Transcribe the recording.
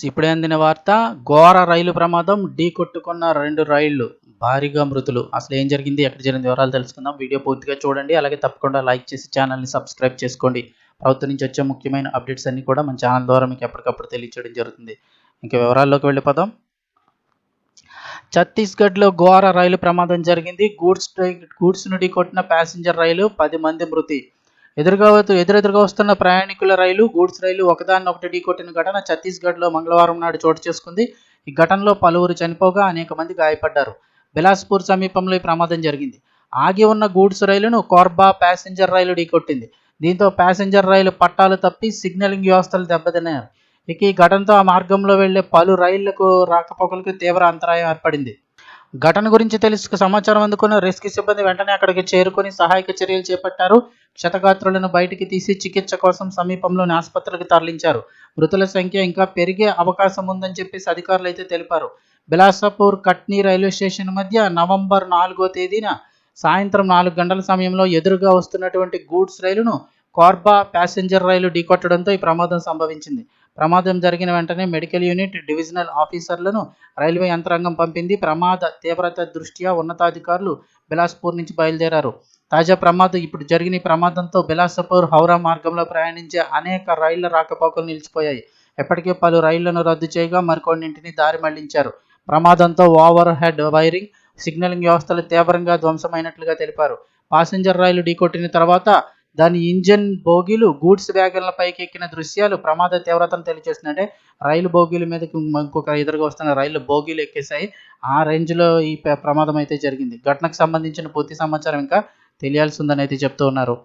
Friends ఇప్పుడే అందిన వార్త ఘోర రైలు ప్రమాదం ఢీ కొట్టుకున్న రెండు రైళ్ళు. భారీగా మృతులు. అసలు ఏం జరిగింది ఎక్కడ జరిగింది వివరాలు తెలుసుకుందాం. వీడియో పూర్తిగా చూడండి. అలాగే తప్పకుండా లైక్ చేసి ఛానల్ని సబ్స్క్రైబ్ చేసుకోండి. ప్రభుత్వం నుంచి వచ్చే ముఖ్యమైన అప్డేట్స్ అన్నీ కూడా మన ఛానల్ ద్వారా మీకు ఎప్పటికప్పుడు తెలియచేయడం జరుగుతుంది. ఇంకా వివరాల్లోకి వెళ్ళిపోదాం. ఛత్తీస్గఢ్లో ఘోర రైలు ప్రమాదం జరిగింది. గూడ్స్ గూడ్స్ నుండి కొట్టిన ప్యాసింజర్ రైలు పది మంది మృతి. ఎదురుగా వస్తు- ఎదురెదురుగా వస్తున్న ప్రయాణికుల రైలు గూడ్స్ రైలు ఒకదాన్ని ఒకటి ఢీకొట్టిన ఘటన ఛత్తీస్గఢ్లో మంగళవారం నాడు చోటు చేసుకుంది. ఈ ఘటనలో పలువురు చనిపోగా అనేక మంది గాయపడ్డారు. బిలాస్పూర్ సమీపంలో ఈ ప్రమాదం జరిగింది. ఆగి ఉన్న గూడ్స్ రైలును కోర్బా ప్యాసింజర్ రైలు ఢీకొట్టింది. దీంతో ప్యాసింజర్ రైలు పట్టాలు తప్పి సిగ్నలింగ్ వ్యవస్థలు దెబ్బతిన్నాయి. ఇక ఈ ఘటనతో ఆ మార్గంలో వెళ్ళే పలు రైళ్ళకు రాకపోకలకు తీవ్ర అంతరాయం ఏర్పడింది. ఘటన గురించి తెలుసు సమాచారం అందుకున్న రెస్క్యూ సిబ్బంది వెంటనే అక్కడికి చేరుకొని సహాయక చర్యలు చేపట్టారు. క్షతగాత్రులను బయటికి తీసి చికిత్స కోసం సమీపంలోని ఆసుపత్రికి తరలించారు. మృతుల సంఖ్య ఇంకా పెరిగే అవకాశం ఉందని చెప్పేసి అధికారులు అయితే తెలిపారు. బిలాసపూర్ కట్నీ రైల్వే స్టేషన్ మధ్య నవంబర్ నాలుగో తేదీన సాయంత్రం నాలుగు గంటల సమయంలో ఎదురుగా వస్తున్నటువంటి గూడ్స్ రైలును కార్బా ప్యాసింజర్ రైలు ఢీకొట్టడంతో ఈ ప్రమాదం సంభవించింది. ప్రమాదం జరిగిన వెంటనే మెడికల్ యూనిట్ డివిజనల్ ఆఫీసర్లను రైల్వే యంత్రాంగం పంపింది. ప్రమాద తీవ్రత దృష్ట్యా ఉన్నతాధికారులు బిలాస్పూర్ నుంచి బయలుదేరారు. తాజా ప్రమాదం ఇప్పుడు జరిగిన ప్రమాదంతో బిలాసపూర్ హౌరా మార్గంలో ప్రయాణించే అనేక రైళ్ళ రాకపోకలు నిలిచిపోయాయి. ఎప్పటికే పలు రైళ్ళను రద్దు చేయగా మరికొన్నింటిని దారి మళ్ళించారు. ప్రమాదంతో ఓవర్ హెడ్ వైరింగ్ సిగ్నలింగ్ వ్యవస్థలు తీవ్రంగా ధ్వంసమైనట్లుగా తెలిపారు. పాసింజర్ రైలు ఢీకొట్టిన తర్వాత దాని ఇంజన్ బోగీలు గూడ్స్ వ్యాగన్ల పైకి ఎక్కిన దృశ్యాలు ప్రమాద తీవ్రతను తెలియజేస్తుందంటే అంటే రైలు బోగీల మీదకి ఇంకొక ఎదురుగా వస్తున్న రైలు బోగీలు ఎక్కేసాయి ఆ రేంజ్లో ఈ ప్రమాదం అయితే జరిగింది. ఘటనకు సంబంధించిన పూర్తి సమాచారం ఇంకా తెలియాల్సి ఉందని అయితే చెప్తూ ఉన్నారు.